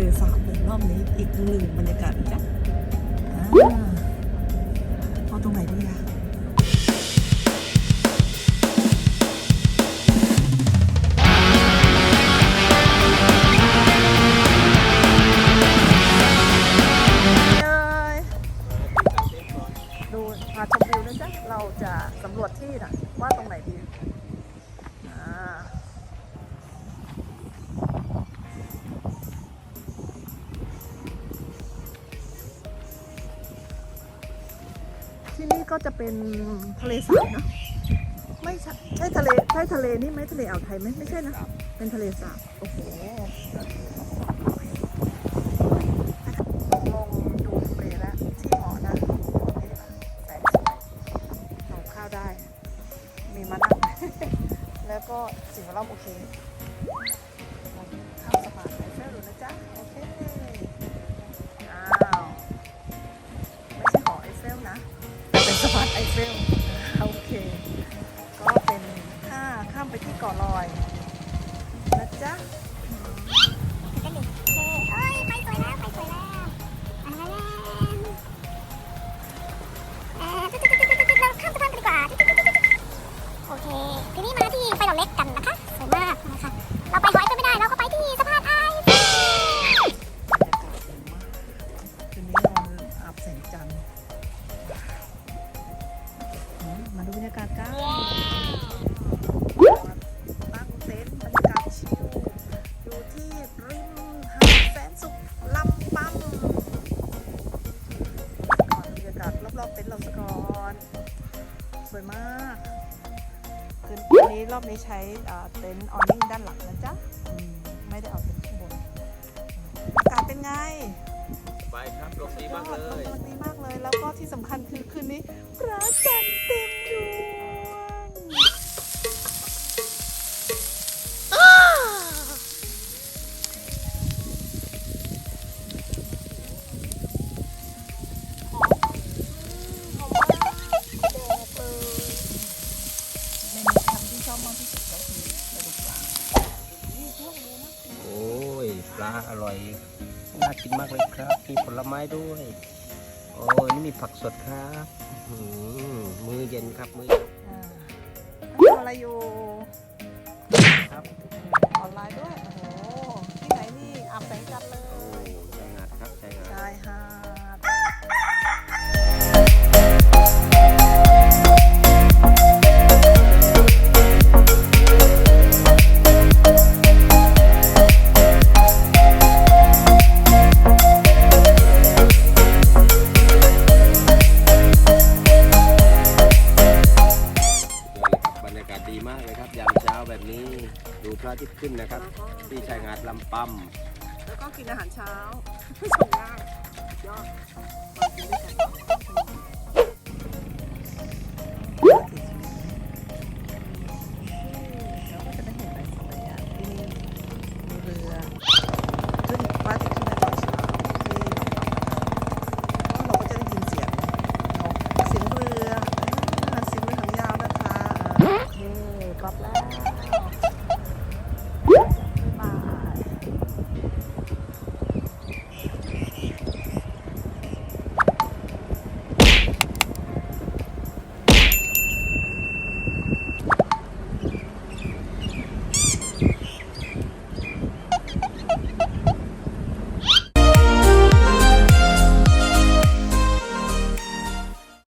เลสาบในรอบนี้อีกหนึ่งบรรยากาศนะจ๊ะเอาตรงไหนดีอะดูมาชมวิวนะจ๊ะ เราจะสำรวจที่นะ ก็จะเป็นทะเลสาบนะไม่ใช่ใช่ทะเลใช่ทะเลนี่ไหมทะเลอ่าวไทยไหมไม่ใช่นะ เป็นทะเลสาบโอ้โหลงดูทะเลแล้วที่หมาะนะนี่ค่ะแสงสวยทานข้าวได้ มีมานั่งแล้วก็สิ่งแวดล้อมโอเคข้ามสะพานไอเฟลดูนะจ๊ะ โอเค เกาะลอยนะจ๊ะ สะก่อนสวยมากคืนนี้รอบนี้ใช้อ่าเต็นท์ออนนิ่งด้านหลังนะจ๊ะอืมไม่ได้เอาเต็นท์ข้างบนอากาศเป็นไงไปครับลมดีมากเลยลมดีมากเลยแล้วก็ที่สำคัญคือคืนนี้พระ อร่อยน่ากินมากเลยครับมีผลไม้ด้วย โอ้ยนี่มีผักสดครับอื้อหือมือเย็นครับมือเย็นอ่าทำอะไรอยู่ครับออนไลน์ด้วย ดูพระอาทิตย์ขึ้นนะครับ ที่ชายหาดลำปำแล้วก็กินอาหารเช้าส่งง่ายยอดมากินด้วยกันเราก็จะได้เห็นอะไรสวยงามที่นี่มีเรือขึ้นพระอาทิตย์ขึ้นในตอนเช้าที่เราก็จะได้ยินเสียงนกเสียงเรืออ่าเสียงเรือหางยาวนะคะอ่าโอเคกลับแล้ว